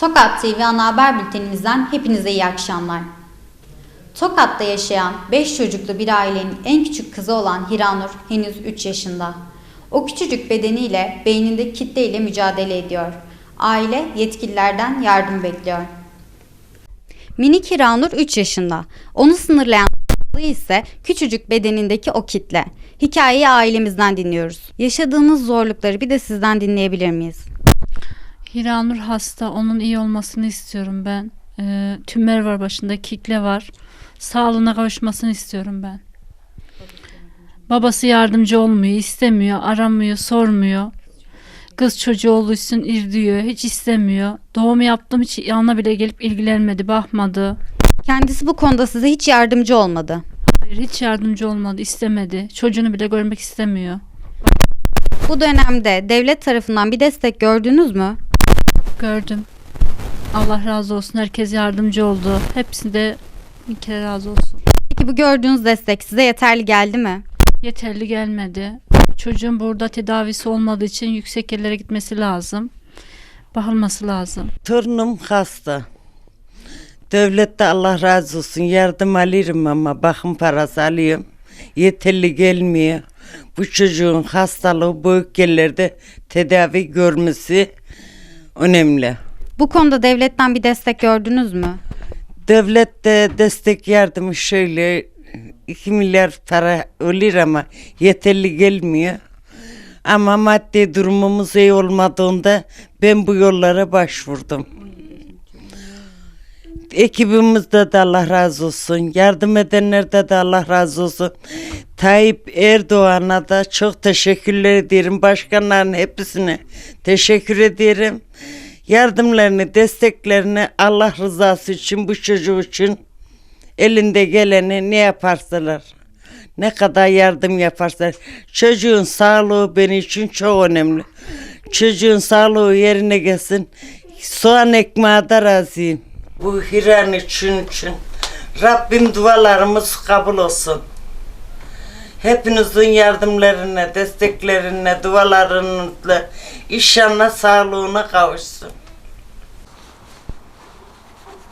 Tokat TV ana haber bültenimizden hepinize iyi akşamlar. Tokat'ta yaşayan 5 çocuklu bir ailenin en küçük kızı olan Hiranur henüz 3 yaşında. O küçücük bedeniyle beyninde kitle ile mücadele ediyor. Aile yetkililerden yardım bekliyor. Minik Hiranur 3 yaşında. Onu sınırlayan ise küçücük bedenindeki o kitle. Hikayeyi ailemizden dinliyoruz. Yaşadığımız zorlukları bir de sizden dinleyebilir miyiz? Hiranur hasta. Onun iyi olmasını istiyorum ben. Ee, tümör var başında, kitle var. Sağlığına kavuşmasını istiyorum ben. Babası yardımcı olmuyor, istemiyor, aramıyor, sormuyor. Kız çocuğu olduğu ir diyor, hiç istemiyor. Doğum yaptım hiç yanına bile gelip ilgilenmedi, bakmadı. Kendisi bu konuda size hiç yardımcı olmadı. Hayır, hiç yardımcı olmadı, istemedi. Çocuğunu bile görmek istemiyor. Bu dönemde devlet tarafından bir destek gördünüz mü? Gördüm. Allah razı olsun. Herkes yardımcı oldu. Hepsi de bir kere razı olsun. Peki bu gördüğünüz destek size yeterli geldi mi? Yeterli gelmedi. Çocuğun burada tedavisi olmadığı için yüksek yerlere gitmesi lazım. Bakılması lazım. Torunum hasta. Devlette Allah razı olsun yardım alıyorum ama bakım parası alıyorum. Yeterli gelmiyor. Bu çocuğun hastalığı büyük yerlerde tedavi görmesi önemli. Bu konuda devletten bir destek gördünüz mü? Devlet de destek yardımı şöyle 2 milyar para olur ama yeterli gelmiyor. Ama maddi durumumuz iyi olmadığında ben bu yollara başvurdum. Ekibimizde de Allah razı olsun. Yardım edenlerde de Allah razı olsun. Tayyip Erdoğan'a da çok teşekkürler ederim. Başkanların hepsine teşekkür ederim. Yardımlarını, desteklerini Allah rızası için bu çocuğu için elinde geleni ne yaparsalar, ne kadar yardım yaparsalar. Çocuğun sağlığı benim için çok önemli. Çocuğun sağlığı yerine gelsin. Soğan ekmeğe de razıyım. Bu hiran için için. Rabbim dualarımız kabul olsun. Hepinizin yardımlarına, desteklerine, dualarınızla inşallah sağlığına kavuşsun.